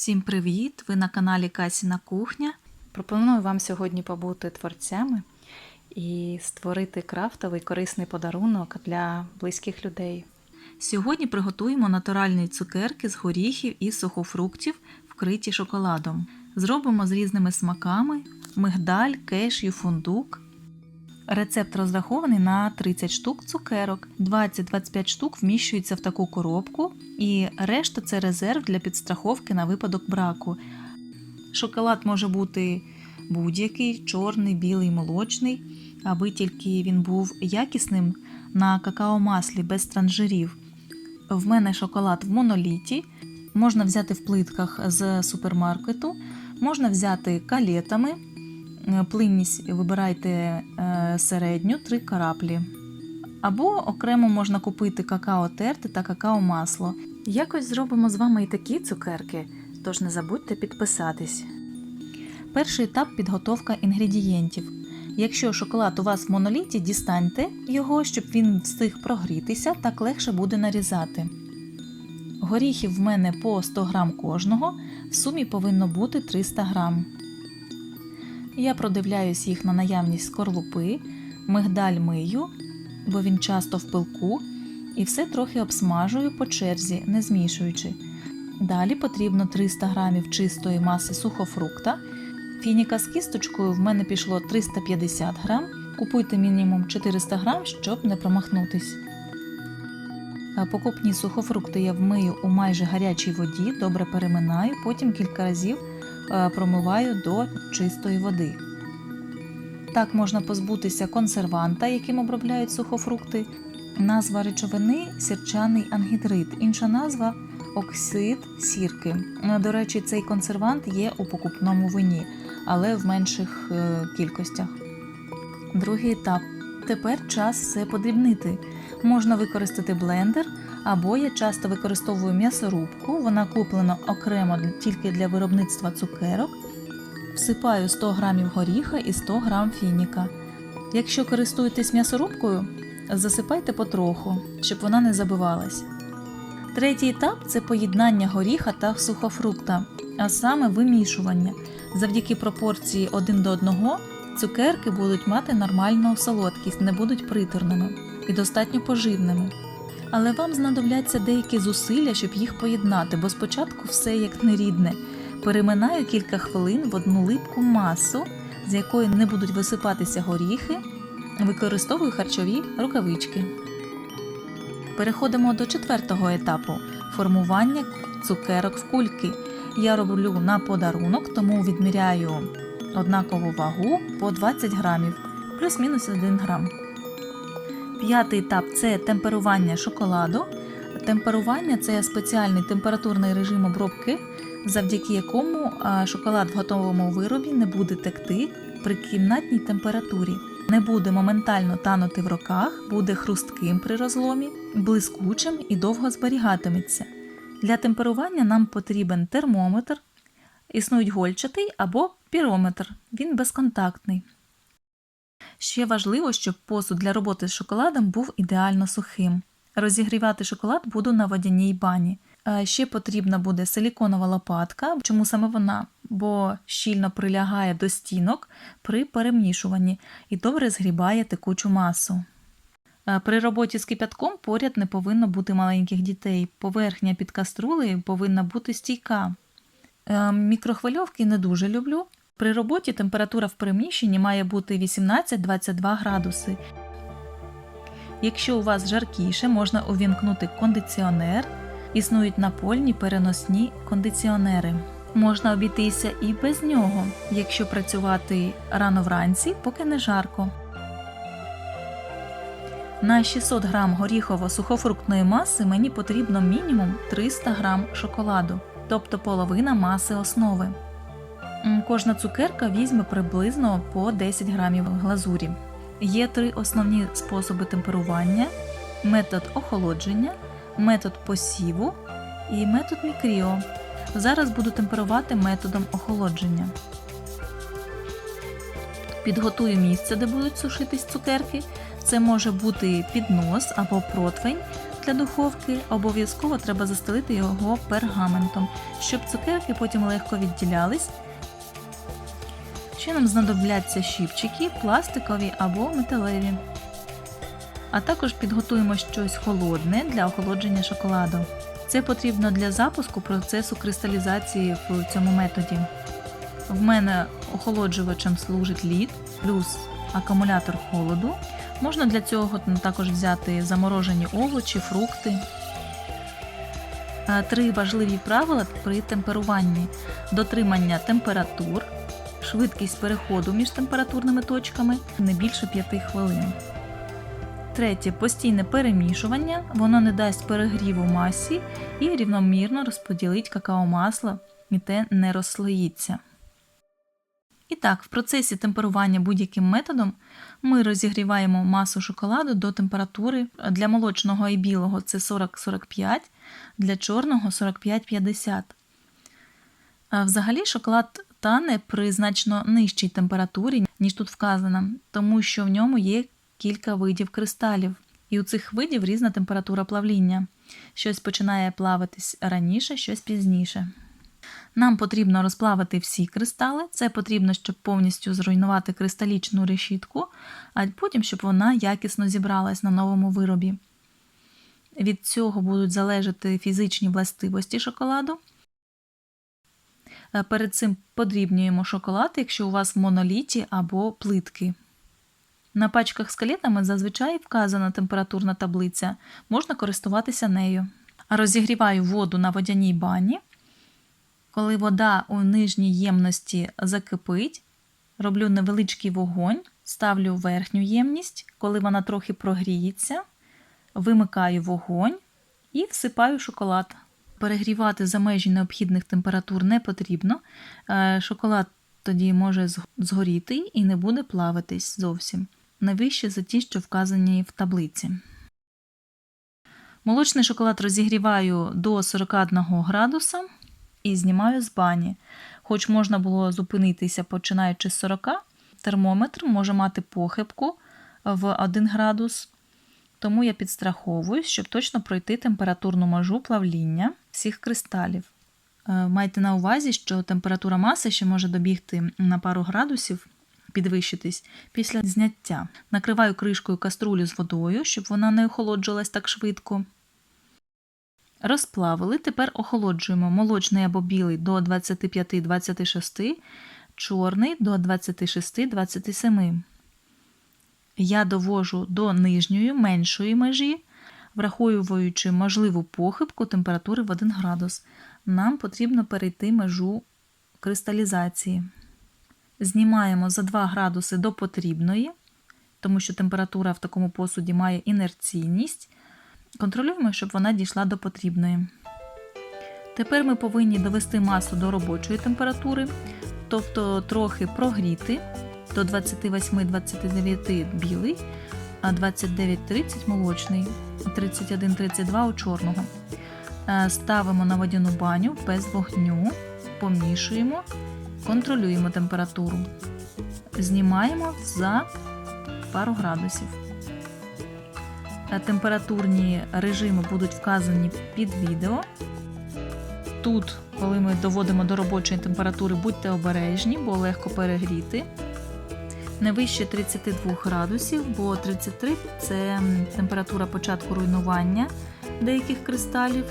Всім привіт! Ви на каналі Касіна Кухня. Пропоную вам сьогодні побути творцями і створити крафтовий корисний подарунок для близьких людей. Сьогодні приготуємо натуральні цукерки з горіхів і сухофруктів, вкриті шоколадом. Зробимо з різними смаками: мигдаль, кешю, фундук. Рецепт розрахований на 30 штук цукерок. 20-25 штук вміщується в таку коробку, і решта це резерв для підстраховки на випадок браку. Шоколад може бути будь-який, чорний, білий, молочний, аби тільки він був якісним на какао-маслі без транжирів. В мене шоколад в моноліті. Можна взяти в плитках з супермаркету, можна взяти калетами. Плинність вибирайте е, середню 3 караплі. Або окремо можна купити какао терти та какао масло. Якось зробимо з вами і такі цукерки, тож не забудьте підписатись. Перший етап підготовка інгредієнтів. Якщо шоколад у вас в моноліті, дістаньте його, щоб він встиг прогрітися, так легше буде нарізати. Горіхів в мене по 100 грам кожного, в сумі повинно бути 300 грам. Я продивляюсь їх на наявність скорлупи, мигдаль мию, бо він часто в пилку, і все трохи обсмажую по черзі, не змішуючи. Далі потрібно 300 г чистої маси сухофрукта. Фініка з кісточкою в мене пішло 350 г. Купуйте мінімум 400 г, щоб не промахнутись. Покупні сухофрукти я вмию у майже гарячій воді, добре переминаю, потім кілька разів промиваю до чистої води. Так можна позбутися консерванта, яким обробляють сухофрукти. Назва речовини сірчаний ангідрид, інша назва оксид сірки. Е, До речі, цей консервант є у покупному вині, але в менших е, кількостях. Другий етап. Тепер час все подрібнити. Можна використати блендер, або я часто використовую м'ясорубку, вона куплена окремо тільки для виробництва цукерок. Всипаю 100 г горіха і 100 г фініка. Якщо користуєтесь м'ясорубкою, засипайте потроху, щоб вона не забивалась. Третій етап це поєднання горіха та сухофрукта, а саме вимішування. Завдяки пропорції 1 до 1 цукерки будуть мати нормальну солодкість, не будуть приторними і достатньо поживними. Але вам знадобляться деякі зусилля, щоб їх поєднати, бо спочатку все як нерідне. Переминаю кілька хвилин в одну липку масу, з якої не будуть висипатися горіхи. Використовую харчові рукавички. Переходимо до четвертого етапу формування цукерок в кульки. Я роблю на подарунок, тому відміряю однакову вагу по 20 грамів, плюс-мінус 1 грам. П'ятий етап це темперування шоколаду. Темперування це спеціальний температурний режим обробки, завдяки якому шоколад в готовому виробі не буде текти при кімнатній температурі, не буде моментально танути в руках, буде хрустким при розломі, блискучим і довго зберігатиметься. Для темперування нам потрібен термометр, існують гольчатий або пірометр, він безконтактний. Ще важливо, щоб посуд для роботи з шоколадом був ідеально сухим. Розігрівати шоколад буду на водяній бані. Е, Ще потрібна буде силіконова лопатка. Чому саме вона? Бо щільно прилягає до стінок при перемішуванні і добре згрібає текучу масу. Е, При роботі з кипятком поряд не повинно бути маленьких дітей. Поверхня під каструлею повинна бути стійка. Е, Мікрохвильовки не дуже люблю. При роботі температура в приміщенні має бути 18-22 градуси. Якщо у вас жаркіше, можна увімкнути кондиціонер. Існують напольні переносні кондиціонери. Можна обійтися і без нього, якщо працювати рано вранці, поки не жарко. На 600 г горіхово-сухофруктної маси мені потрібно мінімум 300 г шоколаду, тобто половина маси основи. Кожна цукерка візьме приблизно по 10 грамів глазурі. Є три основні способи темперування: метод охолодження, метод посіву і метод мікріо. Зараз буду темперувати методом охолодження. Підготую місце, де будуть сушитись цукерки. Це може бути піднос або противень. для духовки, обов'язково треба застелити його пергаментом, щоб цукерки потім легко відділялись. Нам знадобляться щіпчики, пластикові або металеві. А також підготуємо щось холодне для охолодження шоколаду. Це потрібно для запуску процесу кристалізації в цьому методі. В мене охолоджувачем служить лід плюс акумулятор холоду. Можна для цього також взяти заморожені овочі, фрукти. Е, Три важливі правила при темперуванні: дотримання температур, швидкість переходу між температурними точками не більше 5 хвилин. Третє постійне перемішування, воно не дасть перегріву масі і рівномірно розподілить какао-масло, і те не розслоїться. І так, в процесі темперування будь-яким методом ми розігріваємо масу шоколаду до температури для молочного і білого це 40-45, для чорного 45-50. Взагалі шоколад тане при значно нижчій температурі, ніж тут вказано, тому що в ньому є кілька видів кристалів, і у цих видів різна температура плавління. Щось починає плавитись раніше, щось пізніше. Нам потрібно розплавити всі кристали. Це потрібно, щоб повністю зруйнувати кристалічну решітку, а потім, щоб вона якісно зібралась на новому виробі. Від цього будуть залежати фізичні властивості шоколаду. Е, Перед цим подрібнюємо шоколад, якщо у вас моноліті або плитки. На пачках з калетами зазвичай вказана температурна таблиця, можна користуватися нею. Розігріваю воду на водяній бані. Коли вода у нижній ємності закипить, роблю невеличкий вогонь, ставлю верхню ємність, коли вона трохи прогріється, вимикаю вогонь і всипаю шоколад. Перегрівати за межі необхідних температур не потрібно. Е, Шоколад тоді може згоріти і не буде плавитись зовсім. Не вище за ті, що вказані в таблиці. Молочний шоколад розігріваю до 41 градуса і знімаю з бані. Хоч можна було зупинитися починаючи з 40, термометр може мати похибку в 1 градус, тому я підстраховуюсь, щоб точно пройти температурну межу плавління всіх кристалів. Е, Майте на увазі, що температура маси ще може добігти на пару градусів, підвищитись після зняття. Накриваю кришкою каструлю з водою, щоб вона не охолоджувалась так швидко. Розплавили, тепер охолоджуємо молочний або білий до 25-26, чорний до 26-27. Я довожу до нижньої, меншої межі, враховуючи можливу похибку температури в 1 градус. Нам потрібно перейти межу кристалізації. Знімаємо за 2 градуси до потрібної, тому що температура в такому посуді має інерційність. Контролюємо, щоб вона дійшла до потрібної. Тепер ми повинні довести масу до робочої температури, тобто трохи прогріти до 28-29 білий, а 29-30 молочний, 31-32 у чорного. Е, Ставимо на водяну баню без вогню, помішуємо, контролюємо температуру. Знімаємо за пару градусів. Е, Температурні режими будуть вказані під відео. Тут, коли ми доводимо до робочої температури, будьте обережні, бо легко перегріти. Не вище 32 градусів, бо 33 це температура початку руйнування деяких кристалів.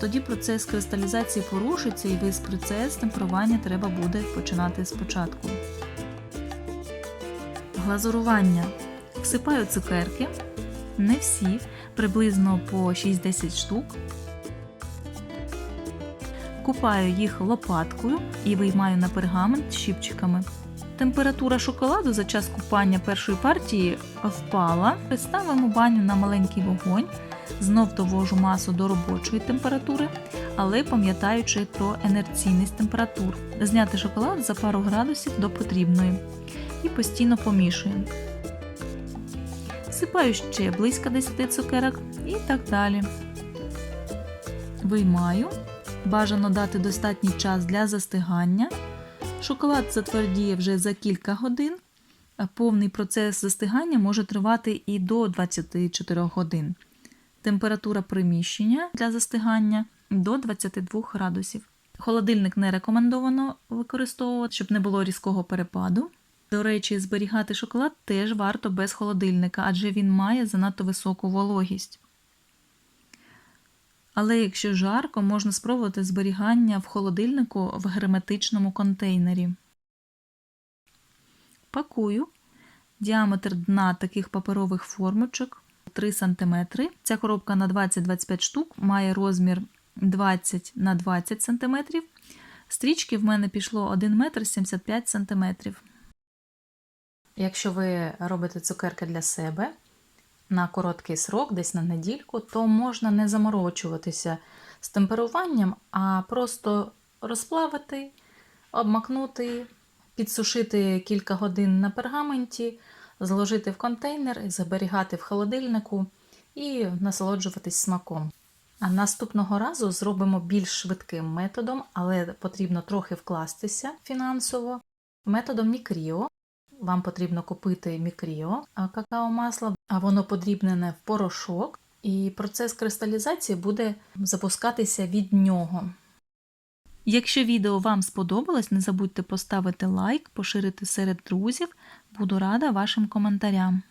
Тоді процес кристалізації порушиться і весь процес темперування треба буде починати спочатку. Глазурування. Всипаю цукерки, не всі, приблизно по 6-10 штук. Купаю їх лопаткою і виймаю на пергамент щіпчиками. Температура шоколаду за час купання першої партії впала. Ставимо баню на маленький вогонь. Знов довожу масу до робочої температури, але пам'ятаючи про інерційність температур. Зняти шоколад за пару градусів до потрібної і постійно помішуємо. Всипаю ще близько 10 цукерок і так далі. Виймаю. Бажано дати достатній час для застигання. Шоколад затвердіє вже за кілька годин. а Повний процес застигання може тривати і до 24 годин. Температура приміщення для застигання до 22 градусів. Холодильник не рекомендовано використовувати, щоб не було різкого перепаду. До речі, зберігати шоколад теж варто без холодильника, адже він має занадто високу вологість. Але якщо жарко, можна спробувати зберігання в холодильнику в герметичному контейнері. Пакую. Діаметр дна таких паперових формочок 3 см. Ця коробка на 20-25 штук має розмір 20 на 20 см. Стрічки в мене пішло 1 метр 75 см. Якщо ви робите цукерки для себе на короткий срок, десь на недільку, то можна не заморочуватися з темперуванням, а просто розплавити, обмакнути, підсушити кілька годин на пергаменті, зложити в контейнер, зберігати в холодильнику і насолоджуватись смаком. А наступного разу зробимо більш швидким методом, але потрібно трохи вкластися фінансово. Методом мікріо. Вам потрібно купити мікріо какао-масло, а воно подрібнене в порошок, і процес кристалізації буде запускатися від нього. Якщо відео вам сподобалось, не забудьте поставити лайк, поширити серед друзів. Буду рада вашим коментарям.